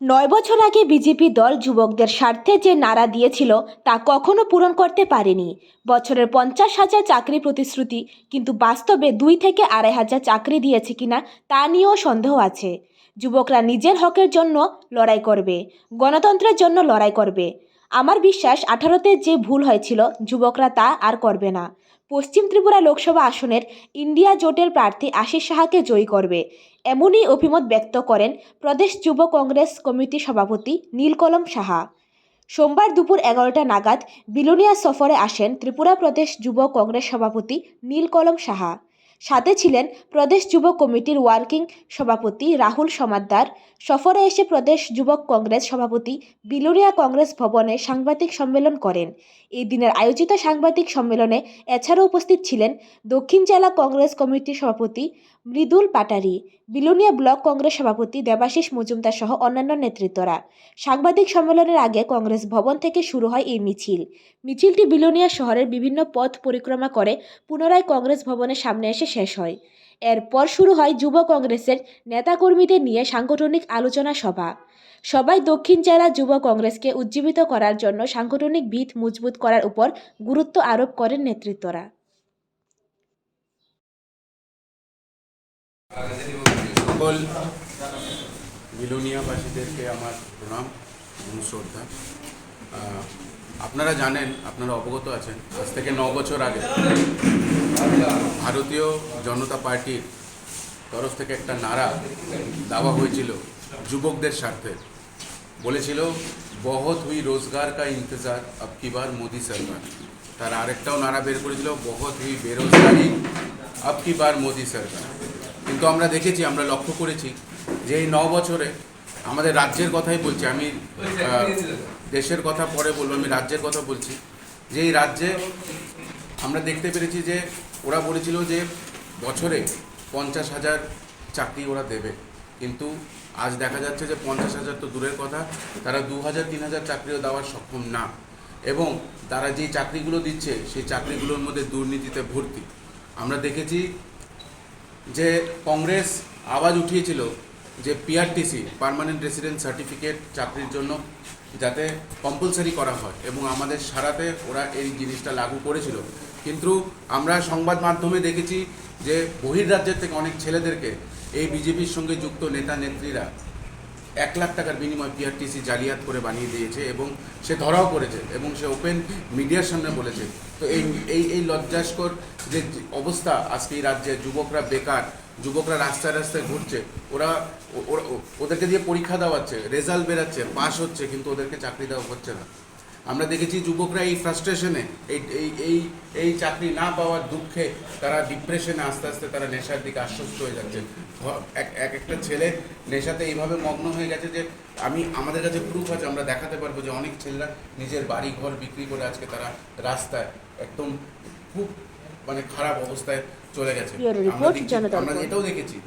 নয় বছর আগে বিজেপি দল যুবকদের স্বার্থে যে নারা দিয়েছিল তা কখনো পূরণ করতে পারেনি। বছরের পঞ্চাশ হাজার চাকরি প্রতিশ্রুতি, কিন্তু বাস্তবে দুই থেকে আড়াই হাজার চাকরি দিয়েছে কিনা তা নিয়েও সন্দেহ আছে। যুবকরা নিজের হকের জন্য লড়াই করবে, গণতন্ত্রের জন্য লড়াই করবে। আমার বিশ্বাস আঠারোতে যে ভুল হয়েছিল, যুবকরা তা আর করবে না। পশ্চিম ত্রিপুরা লোকসভা আসনের ইন্ডিয়া জোটের প্রার্থী আশিস সাহাকে জয়ী করবে। এমনই অভিমত ব্যক্ত করেন প্রদেশ যুব কংগ্রেস কমিটির সভাপতি নীলকলম সাহা। সোমবার দুপুর এগারোটা নাগাদ বিলোনিয়া সফরে আসেন ত্রিপুরা প্রদেশ যুব কংগ্রেস সভাপতি নীলকলম সাহা। সাথে ছিলেন প্রদেশ যুব কমিটির ওয়ার্কিং সভাপতি রাহুল সমাদ্দার। সফরে এসে প্রদেশ যুবক কংগ্রেস সভাপতি বিলুরিয়া কংগ্রেস ভবনে সাংবাদিক সম্মেলন করেন। এই দিনের আয়োজিত সাংবাদিক সম্মেলনে এছাড়াও উপস্থিত ছিলেন দক্ষিণ জেলা কংগ্রেস কমিটির সভাপতি মৃদুল পাটারি, বিলোনিয়া ব্লক কংগ্রেস সভাপতি দেবাশিস মজুমদার সহ অন্যান্য নেতৃত্বরা। সাংবাদিক সম্মেলনের আগে কংগ্রেস ভবন থেকে শুরু হয় এই মিছিল। মিছিলটি বিলোনিয়া শহরের বিভিন্ন পথ পরিক্রমা করে, পুনরায় কংগ্রেস ভবনের সামনে এসে শেষ হয়। এরপর শুরু হয় যুব কংগ্রেসের নেতাকর্মীদের নিয়ে সাংগঠনিক আলোচনা সভা। সবাই দক্ষিণ জেলা যুব কংগ্রেসকে উজ্জীবিত করার জন্য সাংগঠনিক ভিত মজবুত করার উপর গুরুত্ব আরোপ করেন নেতৃত্বরা। সকল বিলোনিয়াবাসীদেরকে আমার প্রণাম এবং শ্রদ্ধা। আপনারা জানেন, আপনারা অবগত আছেন, আজ থেকে ন বছর আগে ভারতীয় জনতা পার্টির তরফ থেকে একটা নারা দেওয়া হয়েছিল যুবকদের স্বার্থে। বলেছিল, বহুত হুই রোজগার কা ইন্তজার আব কি বার মোদি সরকার। তার আরেকটাও নারা বের করেছিল, বহুত হুই বেরোজগারি আব কি বার মোদি সরকার। কিন্তু আমরা দেখেছি, আমরা লক্ষ্য করেছি যে এই ন বছরে আমাদের রাজ্যের কথাই বলছি, আমি দেশের কথা পরে বলব, আমি রাজ্যের কথা বলছি যে এই রাজ্যে আমরা দেখতে পেরেছি যে ওরা বলেছিল যে বছরে পঞ্চাশ হাজার চাকরি ওরা দেবে। কিন্তু আজ দেখা যাচ্ছে যে পঞ্চাশ হাজার তো দূরের কথা, তারা দু হাজার, তিন হাজার চাকরিও দেওয়ার সক্ষম না। এবং তারা যেই চাকরিগুলো দিচ্ছে, সেই চাকরিগুলোর মধ্যে দুর্নীতিতে ভর্তি। আমরা দেখেছি যে কংগ্রেস আওয়াজ উঠিয়েছিল যে পিআরটিসি পারমানেন্ট রেসিডেন্ট সার্টিফিকেট চাকরির জন্য যাতে কম্পালসারি করা হয় এবং আমাদের সারাতে ওরা এই জিনিসটা লাগু করেছিল। কিন্তু আমরা সংবাদ মাধ্যমে দেখেছি যে বহির রাজ্যের থেকে অনেক ছেলেদেরকে এই বিজেপির সঙ্গে যুক্ত নেতা নেত্রীরা এক লাখ টাকার বিনিময়ে পিআরটিসি জালিয়াত করে বানিয়ে দিয়েছে এবং সে ধরাও করেছে এবং সে ওপেন মিডিয়ার সামনে বলেছে। তো এই এই এই লজ্জাস্কর যে অবস্থা আজকে এই রাজ্যে, যুবকরা বেকার, যুবকরা রাস্তায় রাস্তায় ঘুরছে, ওরা ওদেরকে দিয়ে পরীক্ষা দেওয়াচ্ছে, রেজাল্ট বেরাচ্ছে পাস হচ্ছে, কিন্তু ওদেরকে চাকরি দেওয়া হচ্ছে না। আমরা দেখেছি যুবকরা এই ফ্রাস্ট্রেশনে এই এই চাকরি না পাওয়ার দুঃখে তারা ডিপ্রেশনে আস্তে আস্তে তারা নেশার দিকে আশ্বস্ত হয়ে যাচ্ছে। এক এক একটা ছেলে নেশাতে এইভাবে মগ্ন হয়ে গেছে যে আমি আমাদের কাছে প্রুফ আছে আমরা দেখাতে পারব যে অনেক ছেলেরা নিজের বাড়ি ঘর বিক্রি করে আজকে তারা রাস্তায় একদম খুব মানে খারাপ অবস্থায় চলে গেছে। আমরা. এটাও দেখেছি।